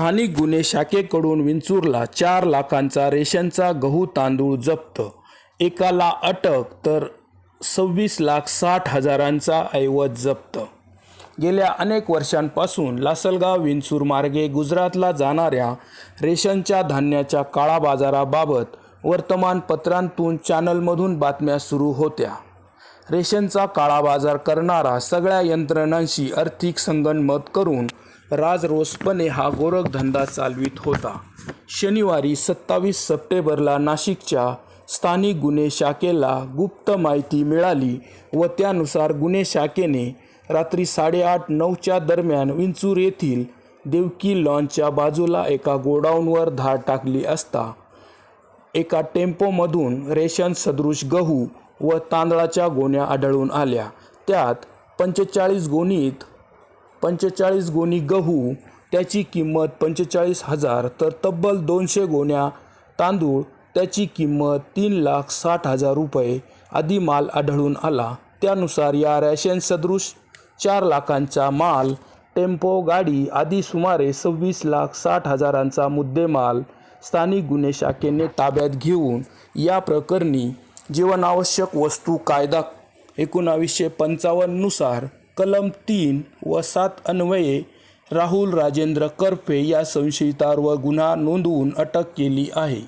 स्थानिक गुन्हे शाखेकडून विंचूरला चार लाखांचा रेशनचा गहू तांदूळ जप्त. एकाला अटक तर सव्वीस लाख साठ हजारांचा ऐवज जप्त. गेल्या अनेक वर्षांपासून लासलगाव विंचूर मार्गे गुजरातला जाणाऱ्या रेशनच्या धान्याच्या काळा बाजाराबाबत वर्तमानपत्रांतून चॅनलमधून बातम्या सुरू होत्या. रेशनचा काळा बाजार करणारा सगळ्या यंत्रणांशी आर्थिक संगनमत करून राजरोसपणे हा गोरखधंदा चालवित होता. शनिवारी सत्तावीस सप्टेंबरला नाशिकच्या स्थानिक गुन्हे शाखेला गुप्त माहिती मिळाली व त्यानुसार गुन्हे शाखेने रात्री साडेआठ नऊच्या दरम्यान विंचूर येथील देवकी लॉनच्या बाजूला एका गोडाऊनवर धाड टाकली असता एका टेम्पोमधून रेशन सदृश गहू व तांदळाच्या गोण्या आढळून आल्या. त्यात पंचेचाळीस गोणीत पंचेचाळीस गोणी गहू त्याची किंमत पंचेचाळीस हजार तर तब्बल दोनशे गोण्या तांदूळ त्याची किंमत तीन लाख साठ हजार रुपये आदी माल आढळून आला. त्यानुसार या रॅशन सदृश चार लाखांचा माल टेम्पो गाडी आदी सुमारे सव्वीस लाख साठ हजारांचा मुद्देमाल स्थानिक गुन्हे शाखेने ताब्यात घेऊन या प्रकरणी जीवनावश्यक वस्तू कायदा एकोणावीसशे पंचावन्ननुसार कलम तीन व सात अन्वये राहुल राजेंद्र करफे या संशयितावर गुन्हा नोंदवून अटक केली आहे.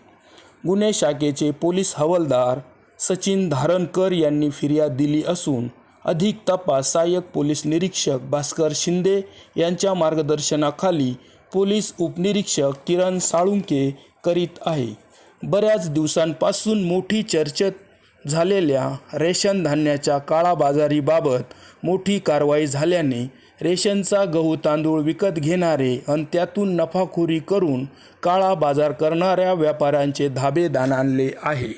गुन्हे शाखेचे पोलीस हवालदार सचिन धारणकर यांनी फिर्याद दिली असून अधिक तपास सहाय्यक पोलीस निरीक्षक भास्कर शिंदे यांच्या मार्गदर्शनाखाली पोलीस उपनिरीक्षक किरण साळुंके करीत आहे. बऱ्याच दिवसांपासून मोठी चर्चेत झालेल्या रेशन धान्याच्या काळाबाजारीबाबत मोठी कारवाई झाल्याने रेशनचा गहू तांदूळ विकत घेणारे आणि त्यातून नफाखोरी करून काळा बाजार करणाऱ्या व्यापाऱ्यांचे धाबे दाणाणले आहे.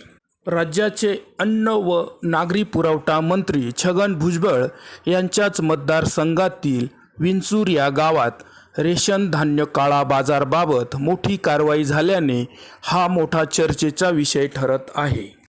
राज्याचे अन्न व नागरी पुरवठा मंत्री छगन भुजबळ यांच्याच मतदारसंघातील विंचूर या गावात रेशन धान्य काळा बाजारबाबत मोठी कारवाई झाल्याने हा मोठा चर्चेचा विषय ठरत आहे.